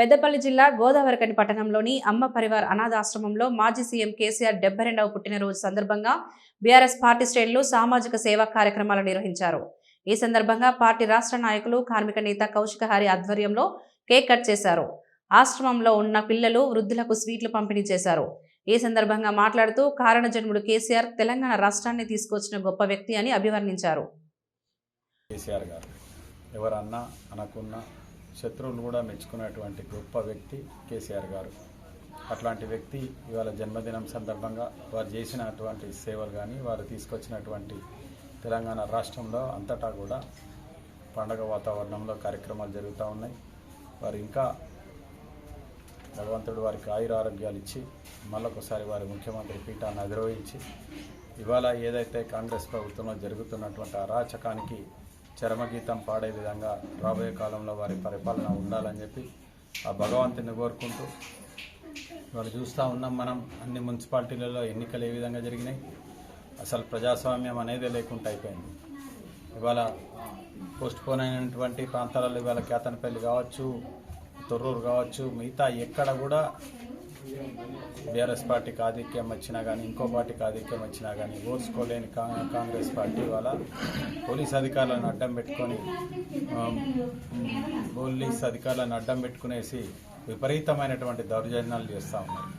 పెద్దపల్లి జిల్లా గోదావరికని పట్టణంలోని అమ్మ పరివార్ అనాథాశ్రమంలో మాజీ సీఎం కేసీఆర్ డెబ్బై రెండవ పుట్టినరోజు సందర్భంగా బీఆర్ఎస్ పార్టీ శ్రేణులు సామాజిక సేవా కార్యక్రమాలు నిర్వహించారు. ఈ సందర్భంగా పార్టీ రాష్ట్ర నాయకులు కార్మిక నేత కౌశికహారి ఆధ్వర్యంలో కేక్ కట్ చేశారు. ఆశ్రమంలో ఉన్న పిల్లలు వృద్ధులకు స్వీట్లు పంపిణీ చేశారు. ఈ సందర్భంగా మాట్లాడుతూ కారణజన్ముడు కేసీఆర్ తెలంగాణ రాష్ట్రాన్ని తీసుకొచ్చిన గొప్ప వ్యక్తి అని అభివర్ణించారు. కేసీఆర్ గారు ఎవరన్నా అనకున్నా శత్రువులు కూడా మెచ్చుకున్నటువంటి గొప్ప వ్యక్తి కేసీఆర్ గారు. అట్లాంటి వ్యక్తి ఇవాళ జన్మదినం సందర్భంగా వారు చేసినటువంటి సేవలు కానీ వారు తీసుకొచ్చినటువంటి తెలంగాణ రాష్ట్రంలో అంతటా కూడా పండగ వాతావరణంలో కార్యక్రమాలు జరుగుతూ ఉన్నాయి. వారు ఇంకా భగవంతుడు వారికి ఆయుర ఆరోగ్యాలు ఇచ్చి మళ్ళొకసారి వారి ముఖ్యమంత్రి పీఠాన్ని అధిరోహించి ఇవాళ ఏదైతే కాంగ్రెస్ ప్రభుత్వంలో జరుగుతున్నటువంటి అరాచకానికి చరమగీతం పాడే విధంగా రాబోయే కాలంలో వారి పరిపాలన ఉండాలని చెప్పి ఆ భగవంతుని కోరుకుంటూ ఇవాళ చూస్తూ ఉన్నాం మనం అన్ని మున్సిపాలిటీలలో ఎన్నికలు ఏ విధంగా జరిగినాయి. అసలు ప్రజాస్వామ్యం అనేది లేకుండా అయిపోయింది. ఇవాళ పోస్ట్ పోన్ అయినటువంటి ప్రాంతాలలో ఇవాళ కేతనపల్లి కావచ్చు తొర్రూరు కావచ్చు మిగతా ఎక్కడ కూడా బీఆర్ఎస్ పార్టీకి ఆధిక్యం వచ్చినా కానీ ఇంకో పార్టీకి ఆధిక్యం వచ్చినా కానీ ఓర్చుకోలేని కాంగ్రెస్ పార్టీ వాళ్ళ పోలీస్ అధికారులను అడ్డం పెట్టుకొని పోలీస్ అధికారులను అడ్డం పెట్టుకునేసి విపరీతమైనటువంటి దౌర్జన్యాలు చేస్తూ ఉన్నారు.